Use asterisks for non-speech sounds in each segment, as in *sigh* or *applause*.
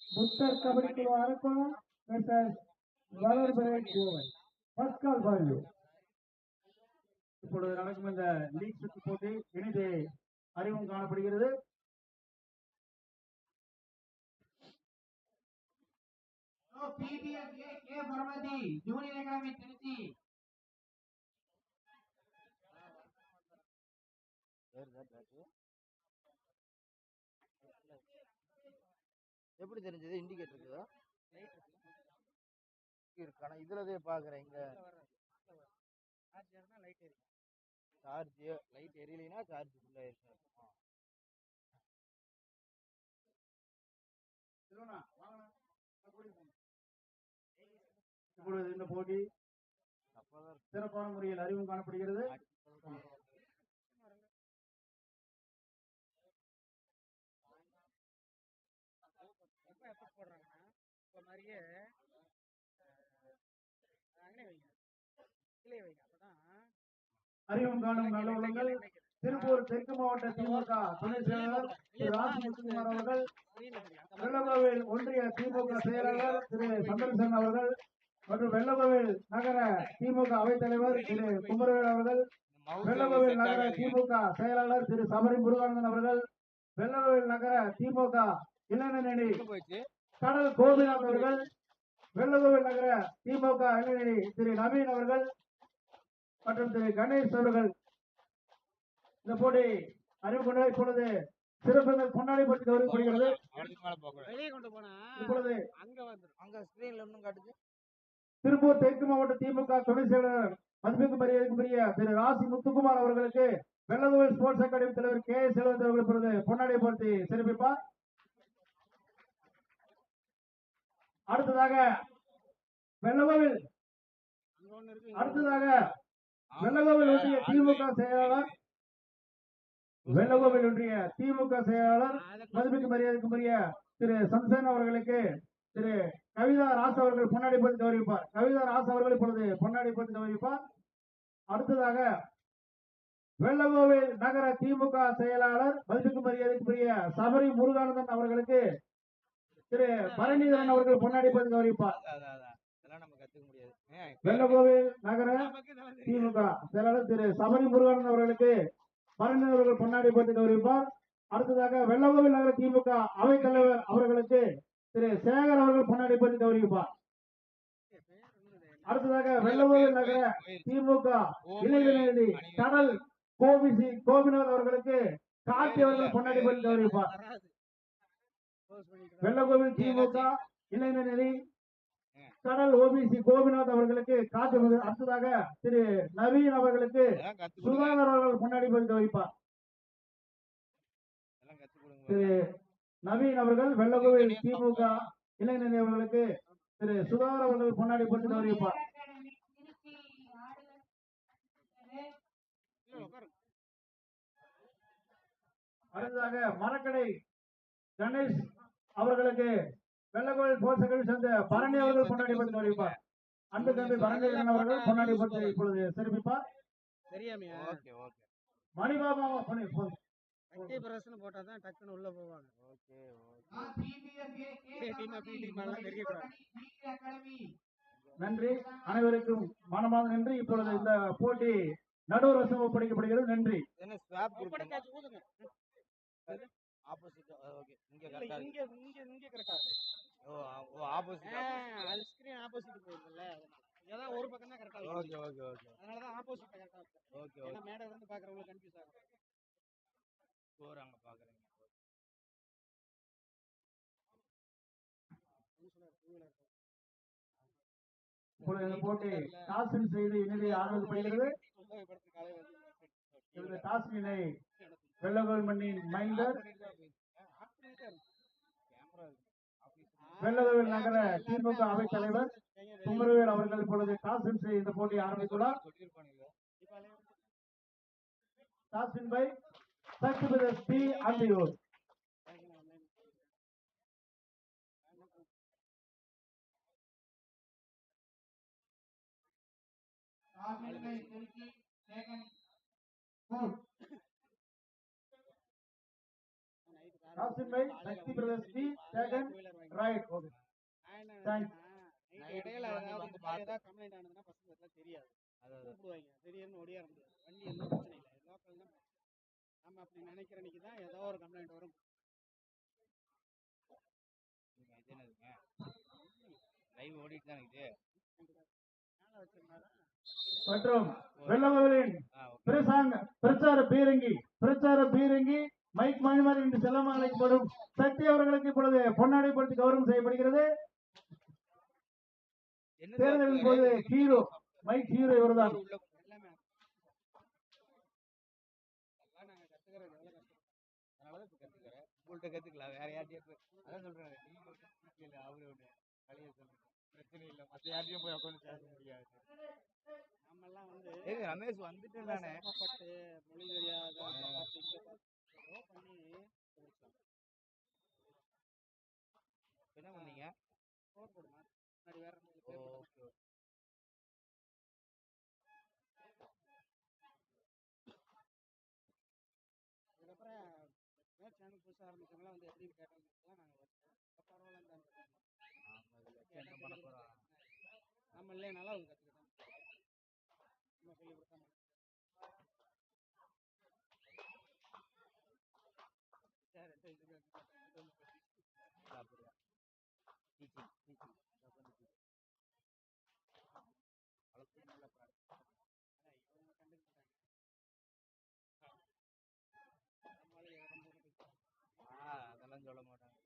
புத்தர் கபடி குழு Arakkonam first call for you இப்பொழுது நடக்கும் இந்த லீக் சுற்று போட்டி இனிது அறிவும் காணப்படுகிறது. பரமதி ஜூனியர் அகாடமி திருச்சி எப்படி தெரிஞ்சது? இண்டிகேட்டர் இருக்குதா? இருக்கு. ஆனா இதுல தான் பாக்குறேன் இங்க சார்ஜ் லைட் எரியலைன்னா சார்ஜ் ஃபுல் ஆயிருச்சு இப்பொழுது இந்த போட்டி சிறப்பான முறையில் அறிவும் காணப்படுகிறது எப்ப எஃபர்ட் போடுறாங்கன்னா இப்போ மாதிரியே அங்கே வைங்க கீழே வைங்க அப்பதான் அறிவும் காணும் நல்ல உள்ளங்கள் திருப்பூர் தெற்கு மாவட்ட திமுக துணை செயலாளர் திரு ராஜமுத்துக்குமார் அவர்கள் வெள்ளகோவில் ஒன்றிய திமுக செயலாளர் திரு சந்திரசன் அவர்கள் மற்றும் வெள்ளகோவில் நகர திமுக அவைத்தலைவர் திரு குமரவேல் அவர்கள் வெள்ளகோவில் நகர திமுக செயலாளர் திரு சபரி முருகானந்தன் அவர்கள் வெள்ளகோவில் நகர திமுக இளைஞரணி போயிடுச்சு கடல் கோபிநாத் அவர்கள் வெள்ளகோவில் நகர திமுக இளைஞரணி திரு நவீன் அவர்கள் மற்றும் திரு கணேஷ் அவர்கள். இந்த போட்டி அறிவிக்கொண்டு இப்பொழுது சிறப்பு பொன்னாடி இப்பொழுது இன்னும் காட்டுது. திருப்பூர் தெற்கு மாவட்ட திமுக துணை செயலாளர் மதிப்புக்கு மரியாதைக்குரிய திரு ராசி முத்துக்குமார் அவர்களுக்கு வெள்ளகோவில் ஸ்போர்ட்ஸ் அகாடமி தலைவர் கே எஸ் செல்வத் அவர்கள் இப்பொழுது பொன்னாடை போர்த்தி சிறப்பிப்பார். அடுத்ததாக வெள்ளகோவில் அடுத்ததாக வெள்ளகோவில் ஒன்றிய திமுக செயலாளர் வெள்ளகோவில் ஒன்றிய திமுக செயலாளர் மதிப்புக்கு மரியாதைக்குரிய திரு சம்சன் அவர்களுக்கு திரு கவிதா ராஸ் அவர்கள் பொன்னாடி போட்டு கௌரவிப்பார் கவிதா ராஸ் அவர்கள் இப்பொழுது பொன்னாடி போட்டு கௌரவிப்பார் அடுத்ததாக வெள்ளகோவில் நகர திமுக செயலாளர் மதிப்புக்கு மரியாதைக்குரிய சபரி முருகானந்தன் அவர்களுக்கு திரு பரணிதரன் அவர்கள் பொன்னாடி போட்டு கௌரவிப்பார் அதான் அதான் அதெல்லாம் நம்ம கத்துக்க வெள்ளகோவில் நகர திமுக செயலாளர் திரு சபரி முருகன் அவர்களுக்கு பரணி அவர்கள் பொன்னாடி போட்டு கௌரவிப்பார். அடுத்ததாக வெள்ளகோவில் நகர திமுக அவைத் தலைவர் அவர்களுக்கு திரு சேகர் அவர்கள் பொன்னாடி போட்டு கௌரவிப்பார். அடுத்ததாக வெள்ளகோவில் நகர திமுக இளைஞரணி கடல் கோபிசி கோபிநாத் அவர்களுக்கு கார்த்தி அவர்கள் பொன்னாடி போட்டு கௌரவிப்பார். வராது வெள்ளகோவில் திமுக இளைஞரணி கடல் ஓபிசி கோபிநாத் அவர்களுக்கு வந்து- அடுத்ததாக திரு நவீன் அவர்களுக்கு கத்து சுதாகர் அவர்கள் முன்னாடி வைப்பார். கத்து திரு நவீன் அவர்கள் வெள்ளகோவில் திமுக இளைஞரணி அவர்களுக்கு திரு சுதாகர் அவர்கள் முன்னாடி போட்டு வைப்பார். அகாடமி திருச்சி ஆடுகள இல்ல, உட்காருங்க. அடுத்ததாக மரக்கடை கணேஷ் அவர்களுக்கு வெள்ளகோவில் ஸ்போர்ட்ஸ் அகாடமி சேர்ந்த பரணி அவர்கள் பொன்னாடி போட்டு வைப்பார் அன்பு தம்பி பரணிதரன் அவர்கள் பொன்னாடி போட்டு இப்பொழுது சிறப்பிப்பார் தெரியாமையா? Okay okay. மணிபாபா பண்ணி அக்டி பிரஸ்னு போட்டா தான் டக்குன்னு உள்ள போவாங்க. ஓகே நன்றி. அனைவருக்கும் மனமாக நன்றி. இப்பொழுது இந்த போட்டி நடுவர் வசம் ஒப்படைக்கப்படுகிறது. நன்றி. என்ன ஸ்வாப் ஆப்போசிட் ஓகே. இங்க இல்ல, கரெக்டா இங்க இங்க இங்க கரெக்டா ஓ ஆப்போசிட் அது ஸ்கிரீன் ஆப்போசிட் போயிருக்குல்ல இதான் ஒரு பக்கம் தான் கரெக்டா ஓகே ஓகே ஓகே அதனால தான் ஆப்போசிட் கரெக்டா இருக்கு. ஓகே ஏன்னா ஓகே மேடை இருந்து பாக்குறவங்களுக்கு கன்ஃபியூஸ் ஆகும். ஸ்கோர் அங்க பாக்குறீங்க இப்பொழுது இந்த போட்டி டாஸின் செய்து ஆரம்பிக்கப்படுகிறது இந்த வெள்ளகோல் மண்ணின் மைந்தர். வெள்ளதவில் நகர திமுக அவைத் தலைவர் குமரவேல் அவர்கள் இப்பொழுது டாஸின் செய்ய இந்த போட்டியை ஆரம்பித்துள்ளார். சொல்லிருப்பானுங்க by Sakthi B Anthiyur. Rajendra Kasim by Sakthi brothers B Sekan. Right okay Thanks. இடையில ஏதாவது complaint ஆனதுன்னா பசங்களுக்குலாம் தெரியாது. கூப்பிடுவாங்க. திடீர்னு ஓடியார முடியாது. வண்டி எல்லாம் பிரச்சனை இல்லை. லோக்கல் தான் நம்ம அப்படி நினைக்கிற அன்னைக்கு தான் ஏதோ ஒரு கம்ப்ளைண்ட் வரும். லைவ் ஓடிட்டு தான் இருக்குது. மற்றும் வெள்ளமகளின் பிரசாங்க பிரச்சார பீரங்கி பிரச்சார பீரங்கி மைக் மணிமாரி என்று செல்லமாக அழைக்கப்படும் சக்தி அவர்களுக்கு இப்பொழுது பொன்னாடை படுத்தி கௌரவம் செய்யப்படுகிறது என்ன தேர்தலின் போது ஹீரோ மைக் ஹீரோ இவர்தான் கற்றுக்கலாம் வேற யார்ட்டையும் போய் அதான் சொல்கிறேன் நீங்கள் ஒன்று இல்லை அவரு ஒன்று கலையை சொல்லுங்க பிரச்சனை இல்லை மற்ற யார்ட்டையும் போய் உட்காந்து பேச முடியாது. நம்மெல்லாம் வந்து ஏங்க ரமேஷ் வந்துட்டேன். நானே சிரமப்பட்டு மொழி தெரியாத பண்ணி என்ன பண்ணீங்க? ஸ்கோர் போடுமா முன்னாடி வேற பேர். ஓகே அதுக்கப்புறம் சேனல் புதுசாக ஆரம்பிச்சவங்களாம் வந்து எப்படின்னு கேட்டவங்களுக்குலாம் நாங்கள் வச்சோம் அப்போ பரவாயில்லன்னு தான் நம்ம இல்லைனாலும் அவங்க கற்றுக்கிட்டோம் நம்ம சொல்லி கொடுத்தோம் சரி சரி இது இது வந்து அப்படியா டீச்சிங் டீச்சிங் வளர்த்து நல்ல ப்ராடக்ட் அதான் இவங்க கண்டுக்க மாட்டாங்க நம்மளால எவ்வளோ போட்டு ஆ அதெல்லாம் சொல்ல மாட்டாங்க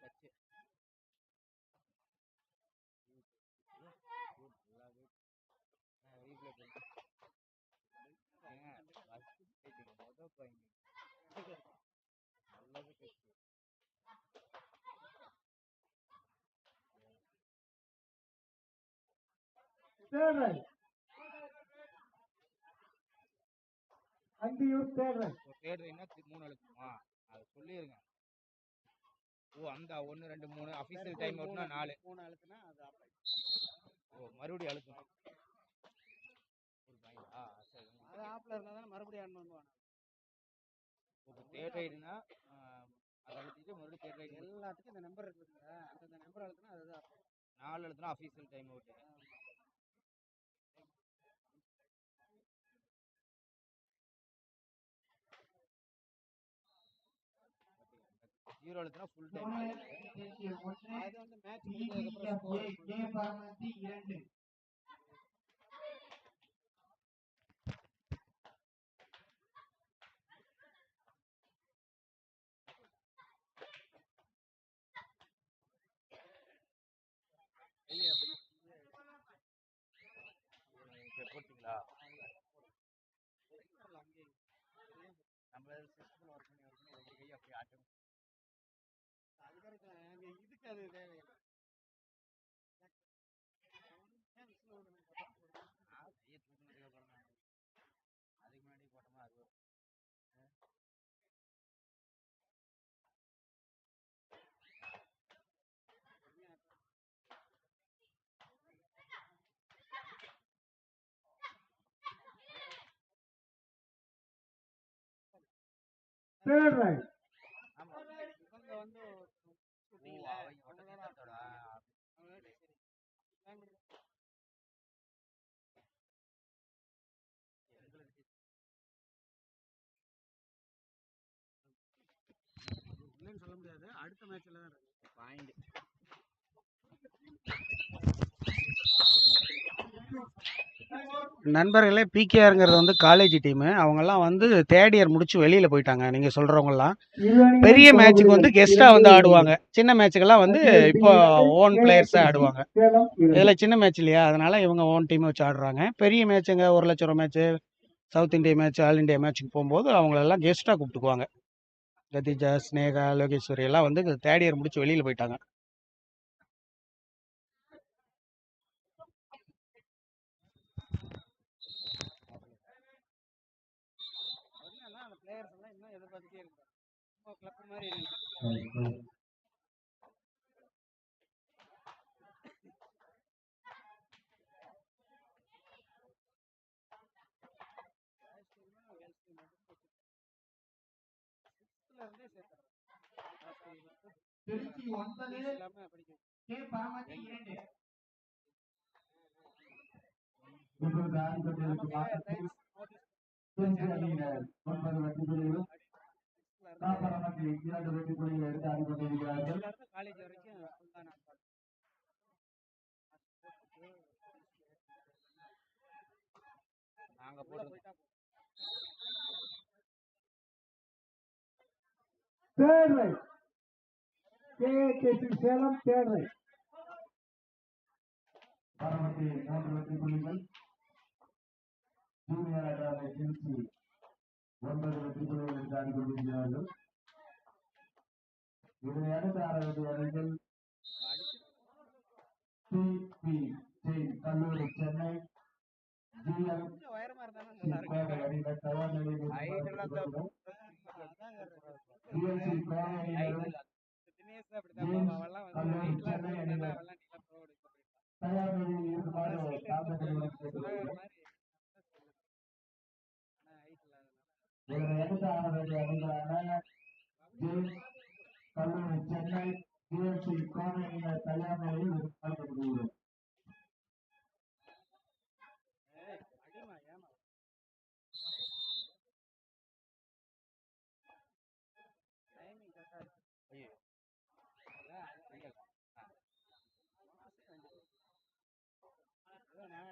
டச்சு நல்லது கட்சி தேர்ட் ரைட் அந்தியூர் ஒரு தேடுறீங்கன்னா மூணு எழுத்துமா அதை சொல்லிடுங்க ஓ அந்த ஒன்று ரெண்டு மூணு அஃபீஷியல் டைம் அவுட்னா நாலு. மூணு அழுத்துனா அது. ஓ மறுபடியும் அழுத்தணும் ஒரு பாயிண்டா சரி அது ஆப்பில் இருந்தால் தானே மறுபடியும் ஆன் பண்ணுவாங்க இப்போ தேர்ட் ரைடுனா அதை அழுத்திட்டு மறுபடியும் தேர்ட் ரைடு எல்லாத்துக்கும் இந்த நம்பர் இருக்குதுங்க அந்த நம்பர் அழுத்தினா அதுதான். நாலு எழுத்துனா அஃபீஷியல் டைம் அவுட்டு ஜீரோ எழுத்துனா ஃபுல் டைம் அது வந்து மேட்ச் முடிஞ்சதுக்கப்புறம் அதுக்கு முன்னாடி போட்டோமா அது வரும். தேர்ட் ரைட் ஆமா இவங்க வந்து ஓ shooting-ல அவங்க அவங்களோட ஒட்டத்தோட அவங்களோட சரி line பண்ணு. எங்களுக்கு இல்லைன்னு சொல்ல முடியாது. அடுத்த மேட்ச்ல தான் இருக்கு. பாயிண்ட் *laughs* நண்பர்களே பிகேஆருங்கிறது வந்து காலேஜ் டீமு அவங்கெல்லாம் வந்து தேர்ட் இயர் முடிச்சு வெளியில் போயிட்டாங்க நீங்கள் சொல்கிறவங்கலாம் பெரிய மேட்ச்சுக்கு வந்து கெஸ்ட்டாக வந்து ஆடுவாங்க. சின்ன மேட்ச்சுக்கெல்லாம் வந்து இப்போ ஓன் பிளேயர்ஸாக ஆடுவாங்க. இதில் சின்ன மேட்ச் இல்லையா? அதனால் இவங்க ஓன் டீமை வச்சு ஆடுறாங்க. பெரிய மேட்ச்சுங்க ஒரு லட்ச ரூபா match south India match all India மேட்ச்சுக்கு போகும்போது அவங்களெல்லாம் கெஸ்ட்டாக கூப்பிட்டுக்குவாங்க. கதிஜா ஸ்னேகா லோகேஸ்வரி எல்லாம் வந்து தேர்ட் இயர் முடிச்சு வெளியில் போயிட்டாங்க. திருச்சி ஒன்பது கே பாமதி இரண்டு இப்பொழுது ஆதிபத்தியருக்கு மாற்றத்தில் ஒன்பது வட்டி பிரிவு காப்பரமத்தி இரண்டு வெற்றி புள்ளிகள் எடுத்து ஆடிக்கொண்டிருக்கிறார்கள் காலேஜ் வரைக்கும் full ஆ நான் பார்த்தேன். நாங்க போட்டு கேஏகேசி சேலம் ரைட் பரமத்தி மூன்று வெற்றி புள்ளிகள் ஜூனியர் அகாடமி திருச்சி ஒன்பது வெற்றி புள்ளிகள் எடுத்து இதனை அடுத்து ஆட அணிகள் டிபி கல்லூரி சென்னை ஏய், அடிமா ஏமா டைமிங் கரெக்டா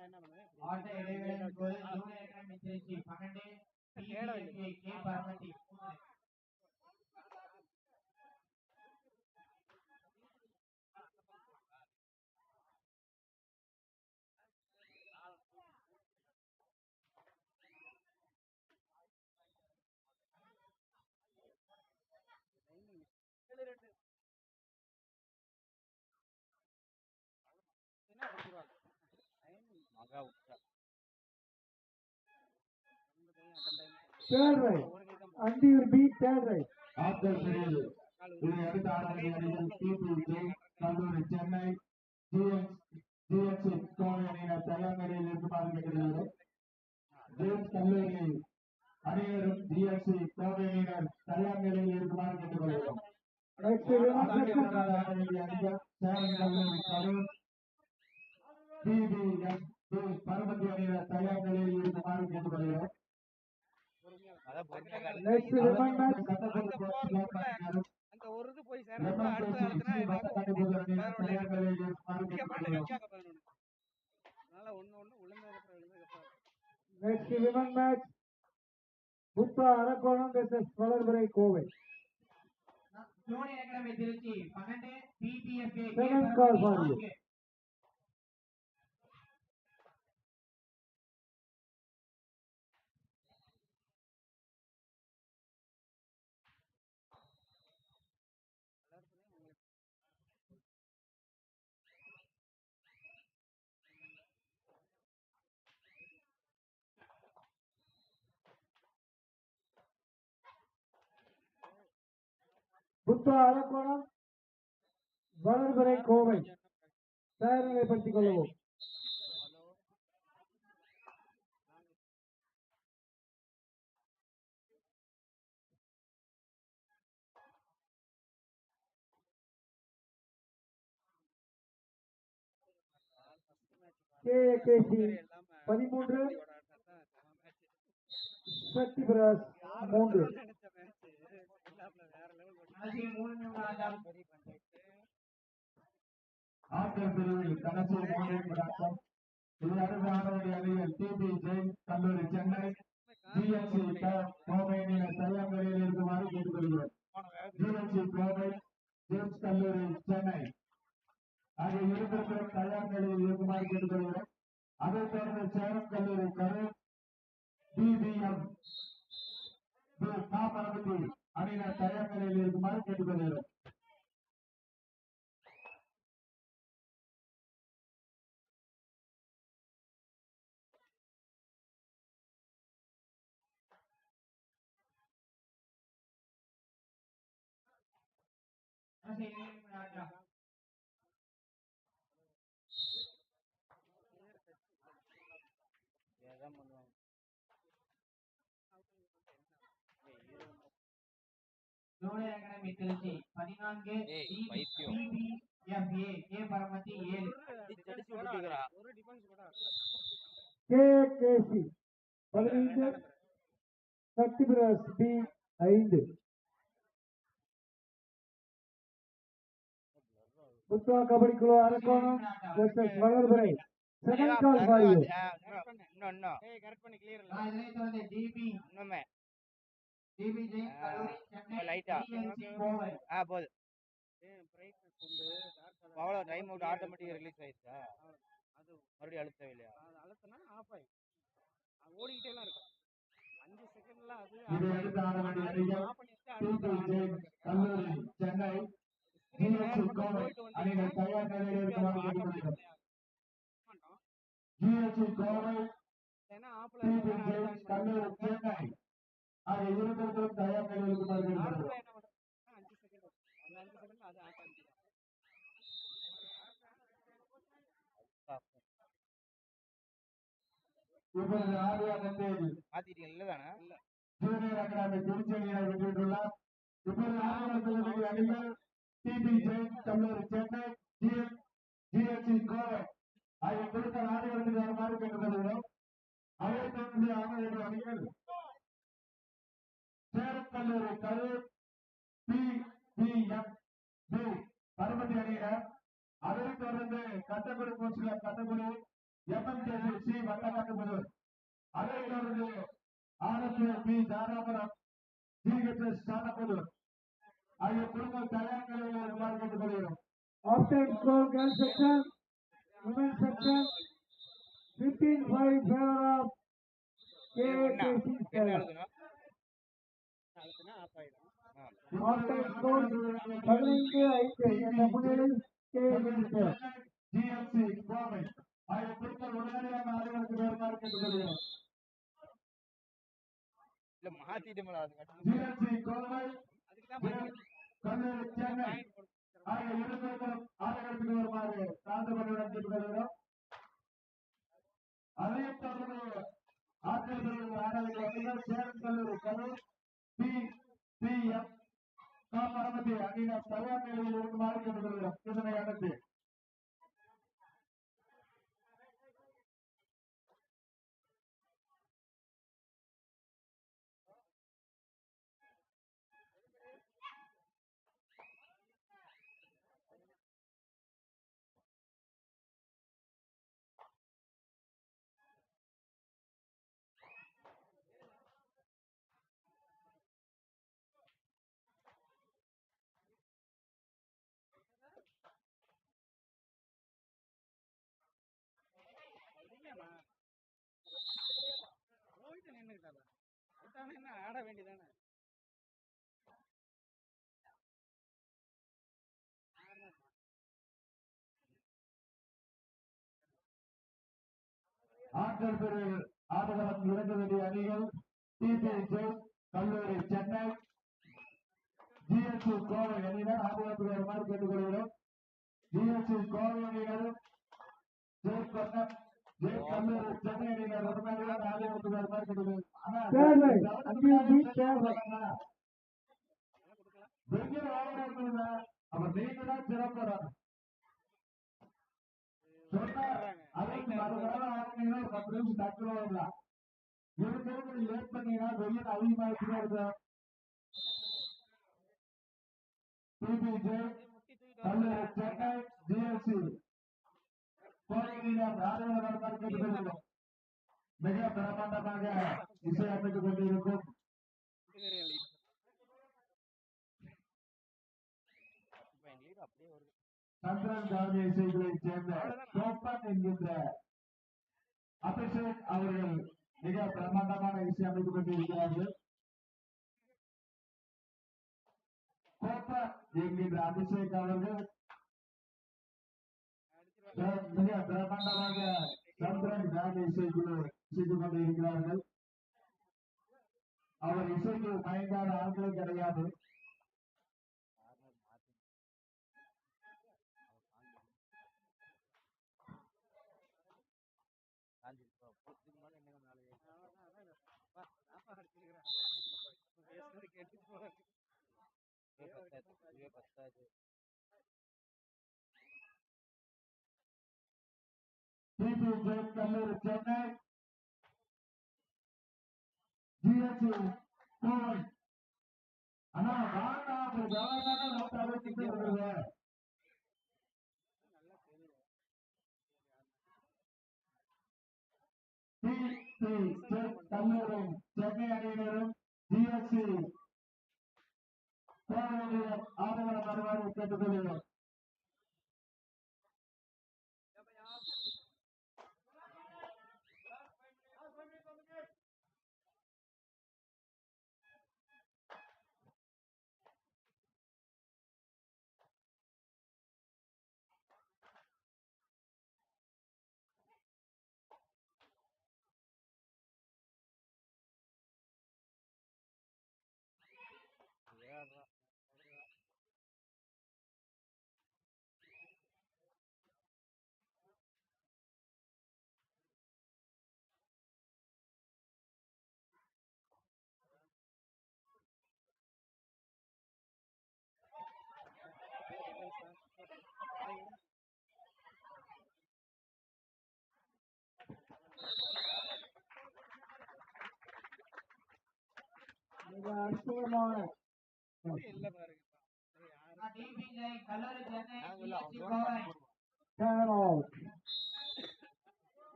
என்ன பண்ணுவேன் ஆட்ட பன்னெண்டு PBFA K third right Anthiyur B third right after பிரிவு இதனை அடுத்து ஆட வேண்டிய அணிகள் டிபி ஜெயின் கல்லூரி சென்னை ஜிஎஸ் ஜிஎஸ்சி கோவை அணியினர் நிலையில் இருக்குமாறு கேட்டுக்கொள்கிறோம் ஜேம்ஸ் கல்லூரி அணியினரும் ஜிஎஸ்சி கோவை அணியினர் நிலையில் இருக்குமாறு கேட்டுக்கொள்கிறோம். சேலம் கல்லூரி கரூர் பிபிஎம் பரமத்தி அணியினர் தயார் நிலையில் இருக்குமாறு கேட்டுக்கொள்கிறோம் அதான் பொறுமையா Next lemon match சட்டப்பூர்வ கோர்ட் விளையாட்டு அந்த ஒரு இது போய் அடுத்த பதினொன்று அதனால ஒண்ணு ஒண்ணு அப்புறம் Next women match. Buddha Arakkonam versus Valarpirai Kovai. Junior academy Tiruchi பன்னெண்டு பிபிஎஃப்ஏ புத்த அரக்கோணம் வளர்பிறை கோவை. தயார்நிலைப்படுத்திக் கொள்ளவும். கேஏகேசி பதிமூன்று சக்தி பிரகாஷ் மூன்று கடைசி மூணு நிமிடம் ஆட்டர் பிரிவில் கடைசி மூன்று நிமிடம் இது அடுத்த ஆடவருடைய அணிகள் டிபி ஜெயின் கல்லூரி சென்னை. ஜிஎன்சி கோவை நிலையில் இருக்குமாறு கேட்டுக்கொள்கிறோம். ஜிஎன்சி கோவை ஜேம்ஸ் கல்லூரி சென்னை. ஆகிய இருவருக்கும் தயார் நிலையில் இருக்குமாறு கேட்டுக்கொள்கிறோம். அதைத் தொடர்ந்து சேலம் கல்லூரி கரூர் பிபிஎம் அதை நான் தயார் நிலையில் இருக்குமாறு கேட்டுக்கொள்கிறேன் Gracias. அகாடமி திருச்சி பதினான்கு கே பரமத்தி ஏழு. விட்டுட்டுக்கிறா. கேகேசி பதினைந்து சக்தி பிரகாஷ் பி ஐந்து. புத்தா கபடி குழு அரக்கோணம் வளர்பிறை. செகண்ட் கால் ஆ, இன்னும், இன்னும். நான் இதனை தொடர்ந்து டிபி இன்னுமே. போதும். அவ்வளோ டைம் அவுட் ஆட்டோமேட்டிக்காக ரிலீஸ் ஆயிடுச்சா? மறுபடியும் அழுத்த தேவையில்லையா இது எடுத்து ஆட வேண்டிய அணிகள் டிபி ஜெயின் கல்லூரி சென்னை ஜிஎஸ்சி கோவை அணிகள் தயார் நிலையில் இருக்குமாறு கேட்டுக்கொள்கிறோம் ஜிஎஸ்சி கோவை டிபி ஜெயின் கல்லூரி சென்னை. ஆகிய இருவருக்கும் தயார் நிலையில் கேட்டுக்கொள்கிறோம் இப்பொழுது தானே ஜூனியர் அகாடமி இப்பொழுது ஆடுகளத்தில் அணிகள் டிபி ஜெயின் கல்லூரி சென்னை ஜிஎஸ்சி கோவை ஆகிய கொடுத்த ஆடுகளத்தில் வருமாறு கேட்டுக்கொள்கிறோம். தொடர்ந்து ஆட வேண்டிய அணிகள் சேலம் கல்லூரி Karur P P M P Paramathi அணியினர் அதைத் தொடர்ந்து கட்டக்குடி போஸ்டில் கட்டக்குடி எம்எம்கேசி சி வட்டக்காட்டுபுதூர் அதைத் தொடர்ந்து ஆனந்தூர் பி தாராபுரம் ஜிஹெச்எஸ் சாணப்புதூர் ஆகிய குடும்பம் தயார் நிலையில் வருமாறு கேட்டுக்கொள்கிறோம் often score girl section woman section fifteen five favour of KKC என்ன எழுதணும் ஆப்டன் ஸ்கோர் பதினைந்து ஐந்து என்ற முன்னிலையில் ஜிஎம்சி கோவை. ஆகிய குடும்பம் உடனடியாக ஆடுகளுக்கு வருமாறு கேட்டுக்கொள்கிறோம் இல்லை மாத்திட்டோம்ல அது கட்டணும் ஜிஎம்சி கோவை. கல்லூரி சென்னை. ஆகிய இருவருக்கும் ஆடுகளுக்கு வருமாறு சார்ந்த பணியுடன் கேட்டுக்கொள்கிறோம் அதைத் தொடர்ந்து ஆசிரியர்கள் ஆடல்கள் சேலம் கல்லூரி பி பி எம் பரமதி அணியினர் தயார் நிலையில் இருக்குமாறு கேட்டுக்கொள்கிறோம் இதனை அடுத்து ஆட வேண்டியதானே? ஆற்றல் பெரு ஆடுகளம் இறங்க வேண்டிய அணிகள் டிபி ஜெயின் கல்லூரி சென்னை ஜிஎஸ்சி கோவை அணியினர். ஆபத்துக்கு வருமாறு கேட்டுக்கொள்கிறோம் ஜிஎஸ்சி கோவை அணியினர் ஜெயின் கொன்னம் ஜெயின் கல்லூரி சென்னை அணியினர் உடனடியாக ஆடுகளத்தில் வருமாறு கேட்டுக்கொள்கிறோம் வெங்கட ஆடுகளத்தில் அப்ப நீங்க தான் சிறப்பு பத்து நிமிஷம் வரலாம் இருக்கிறது லேட் பண்ணீங்கன்னா வெயில் அதிகமாகிட்டே இருக்கும் பிபிஜே கல்லூரி சென்னை ஜிஎஸ்சி கோவையிடம் ராஜவர நடந்தால் கேட்டுக்கொள்கிறோம் மிக பிரமாண்டமாக இசையமைத்துக் கொண்டிருக்கும். சந்திரன் காந்தி இசைகளைச் சேர்ந்த சோப்பன் என்கின்ற அபிஷேக் அவர்கள் மிக பிரமாண்டமான இசை அமைத்துக் கொண்டிருக்கிறார்கள். கோப்பன் என்கின்ற அபிஷேக் அவர்கள் மிக- மிக பிரமாண்டமாக சந்திரன் காந்தி இசைக்குழு இசைத்துக் கொண்டிருக்கிறார்கள் அவர் இசைக்கு மயங்காத ஆட்களும் கிடையாது பத்தாது டிபி ஜெயின் கல்லூரி சென்னை ஜிஹெச் கோவை அண்ணா வாண்டா அப்புறம் ஜவஹர்லால் நோட்டு அறுபத்தி வருது சென்னை அணியினரும் ஜிஹெச் ஆதரவு வருவார்கள் கேட்டுக்கொள்கிறோம்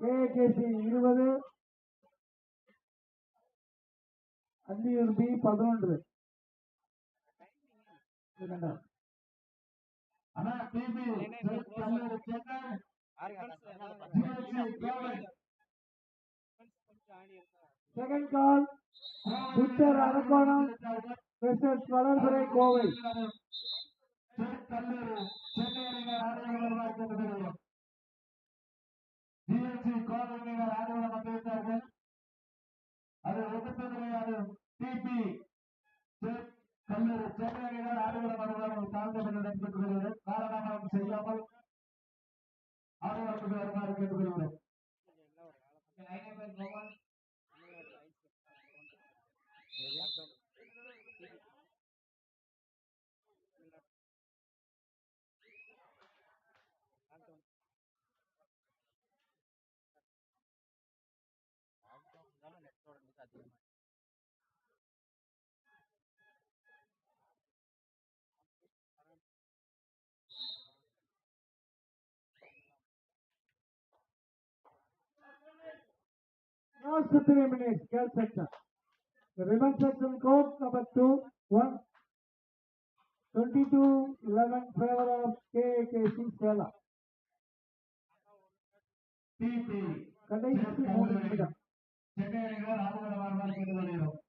ஏகேசி இருபது அந்தியூர் பி பதினொன்று அண்ணா டிபி கல்லூரி Chennai GHC Kovai second call Buddhar Arakkonam versus Valarpurai Kovai கல்லூரி சென்னை அணியினர் ஆதரவு வருவார் வந்திருந்தார்கள். அது ஒன்று டிபி கல்லூரி சென்னை அணியினர் ஆதரவு வருவார் தாழ்ந்த மன்னிடம் காலதாமதம் செய்யாமல் ஆர்வலர்கள் வருமாறு கேட்டுக் கொள்கிறேன். Just three minutes, girls section. The women section code number 2, 1, 22, 11, favor of KKC Sela. PP. Condition is 3 minutes. Second, regular, half hour, one, one, one, one, one.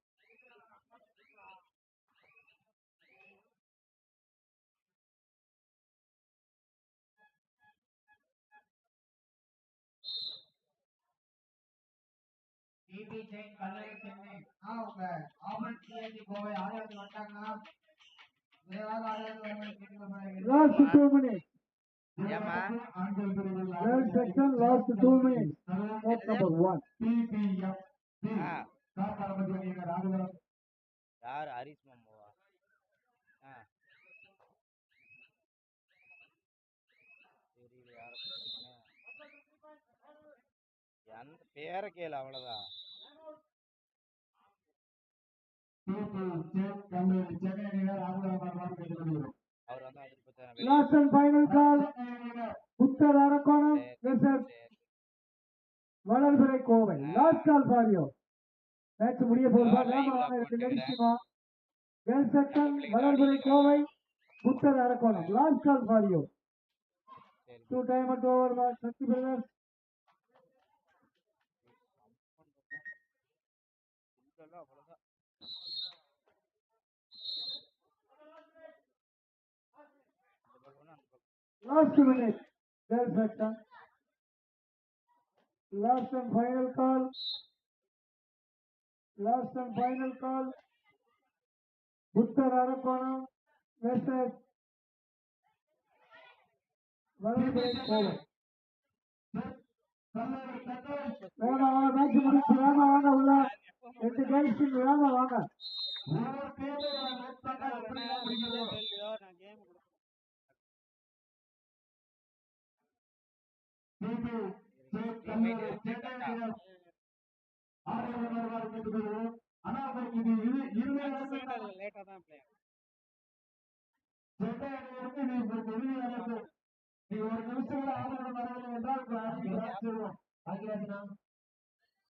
DB Jain கல்லூரி சென்னை ஆ. உங்க கோவை விரைவாக கேட்டுக்கொள்கிறேன் யார் ஹரிஸ் மாமாவா? தெரியல யார எந்த பேரை கேளு அவ்வளவுதான். Last and final call. Buddhar Arakkonam. versus Valarpirai Kovai. Last call for match முடிய போகுது. Valarpirai Kovai. Buddhar Arakkonam. Last call for you சரி two time at over Sakthi brothers இதெல்லாம் அவ்வளவுதான் இந்த ball வேணா அந்த ball. Last minute girl section last and final call last and final call Buddhar Arakkonam versus Valarpirai Kovai வேகமா வாங்க match முடிச்சு வேகமா வாங்க உள்ள ரெண்டு கேர்ள்ஸ் வேகமா வாங்க ஆனா இது இரு இறுதியாக லேட்டாக தான் பிளே சென்னை அணியிற்கு நீ ஒரு நிமிஷம் கூட ஆர்வலர் வரவில்லை என்றால் பாக்கியராஜனா?